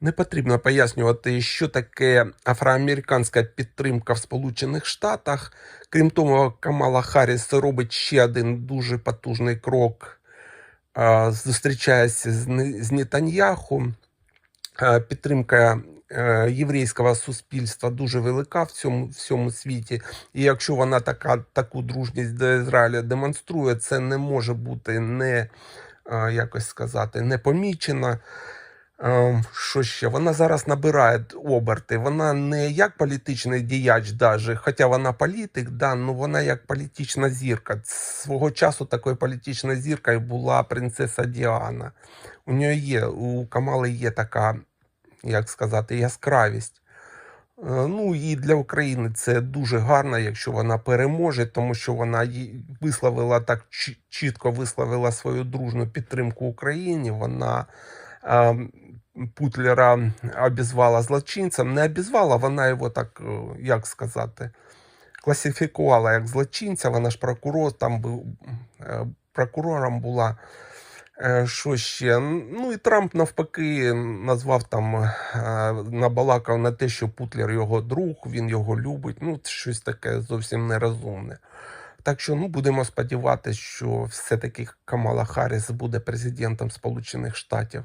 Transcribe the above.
Не потрібно пояснювати, що таке афроамериканська підтримка в Сполучених Штатах. Крім того, Камала Харріс робить ще один дуже потужний крок. а, Зустрічається з. Е, Підтримка е, єврейського суспільства дуже велика в цьому всьому світі. І якщо вона така, таку дружність до Ізраїля демонструє, це не може бути не якось сказати, не помічено. Ем, Що ще? Вона зараз набирає оберти. Вона не як політичний діяч, даже, хоча вона політик, да, ну вона як політична зірка. Свого часу такою політичною зіркою була принцеса Діана. У нього є, у Камали є така, як сказати, яскравість. Е, Ну і для України це дуже гарно, якщо вона переможе, тому що вона висловила так чітко висловила свою дружну підтримку Україні. Вона е, Путлера обізвала злочинцем. Не обізвала, вона його так, е, як сказати, класифікувала як злочинця. Вона ж прокурор, там був е, прокурором була. Е, Що ще? Ну і Трамп навпаки назвав там, набалакав на те, що Путлер його друг, він його любить. Ну, щось таке зовсім нерозумне. Так що ну, будемо сподіватися, що все-таки Камала Харріс буде президентом Сполучених Штатів.